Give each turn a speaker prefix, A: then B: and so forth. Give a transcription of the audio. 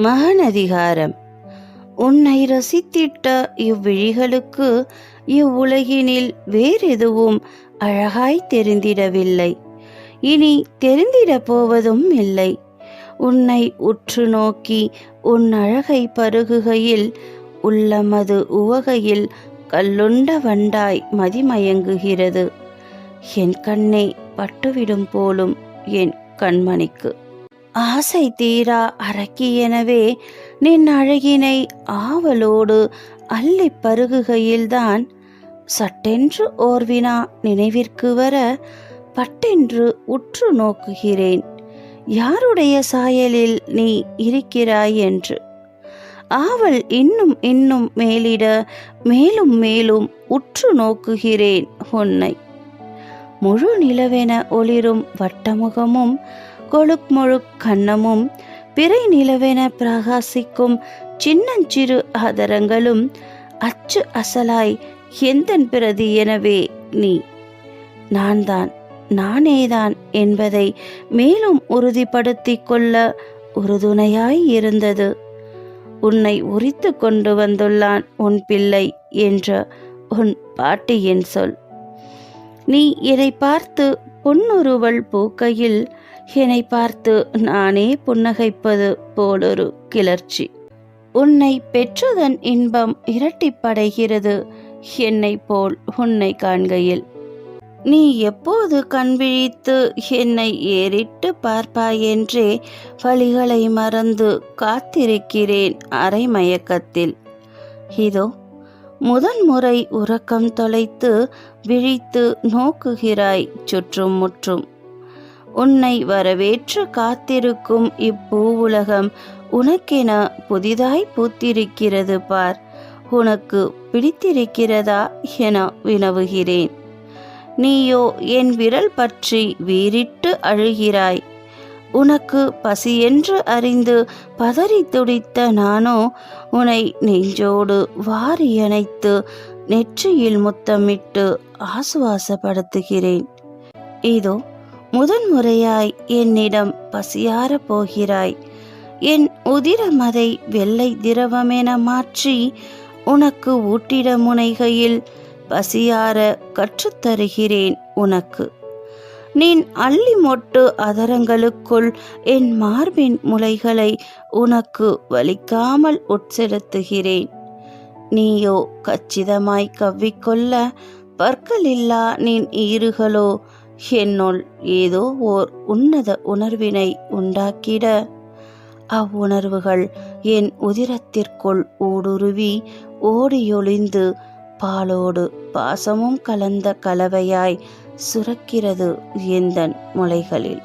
A: மகனதிகாரம். உன்னை ரசித்திட்ட இவ்விழிகளுக்கு இவ்வுலகினில் வேறெதுவும் அழகாய் தெரிந்திடவில்லை. இனி தெரிந்திடப் போவதும் இல்லை. உன்னை உற்று நோக்கி உன் அழகை பருகுகையில் உள்ளமது உவகையில் கல்லுண்ட வண்டாய் மதிமயங்குகிறது. என் கண்ணே பட்டுவிடும் போலும் என் கண்மணிக்கு. ஆசை தீரா அரக்கியெனவே நின் அழகினை ஆவலோடு அள்ளி பருகுகையில்தான். சட்டென்று ஓர்வினா நினைவிற்கு வர பட்டென்று உற்று நோக்குகிறேன். யாருடைய சாயலில் நீ இருக்கிறாய் என்று. ஆவல் இன்னும் இன்னும் மேலிட மேலும் மேலும் உற்று நோக்குகிறேன் உன்னை. முழு நிலவென ஒளிரும் வட்டமுகமும் கொழுக் முழுக் கன்னமும் பிறை நிலவென பிரகாசிக்கும் சின்னஞ்சிறு ஆதரங்களும் அச்சு அசலாய் எந்தன் பிரதி எனவே நீ? நான் தான் நானேதான் என்பதை மேலும் உறுதிப்படுத்தி கொள்ள உறுதுணையாய் இருந்தது. உன்னை உரித்து கொண்டு வந்துள்ளான் உன் பிள்ளை என்ற உன் பாட்டியின் சொல். நீ இதை பார்த்து பொன்னுருவல் பூக்கையில் என்னை பார்த்து நானே புன்னகைப்பது போலொரு கிளர்ச்சி. உன்னை பெற்றதன் இன்பம் இரட்டிப்படைகிறது என்னை போல் உன்னை காண்கையில். நீ எப்போது கண் விழித்து என்னை ஏறிட்டு பார்ப்பாயென்றே வழிகளை மறந்து காத்திருக்கிறேன் அரை மயக்கத்தில் இதோ முதன்முறை உறக்கம் தொலைத்து விழித்து நோக்குகிறாய் சுற்றும் முற்றும். உன்னை வரவேற்று காத்திருக்கும் இப்பூவுலகம் உனக்கென புதிதாய் பூத்திருக்கிறது பார். உனக்கு பிடித்திருக்கிறதா என வினவுகிறேன். நீயோ என் விரல் பற்றி வீறிட்டு அழுகிறாய். உனக்கு பசியென்று அறிந்து பதறி துடித்த நானோ உன்னை நெஞ்சோடு வாரி அணைத்து நெற்றியில் முத்தமிட்டு ஆசுவாசப்படுத்துகிறேன். இதோ முதன்முறையாய் என்னிடம் பசியார போகிறாய். என் உதிரமதை வெள்ளை திரவமென மாற்றி உனக்கு ஊட்டிட முனைகையில் பசியார கற்றுத்தருகிறேன் உனக்கு. நீன் அள்ளி மொட்டு அதரங்களுக்குள் என் மார்பின் முளைகளை உனக்கு வலிக்காமல் உட்செலுத்துகிறேன். நீயோ கச்சிதமாய் கவ்விக்கொள்ள பற்களில்லா நின் ஈறுகளோ என்னுள் ஏதோ ஓர் உன்னத உணர்வினை உண்டாக்கிட. அவ்வுணர்வுகள் என் உதிரத்திற்குள் ஊடுருவி ஓடியொளிந்து பாலோடு பாசமும் கலந்த கலவையாய் சுரக்கிறது எந்தன் முளைகளில்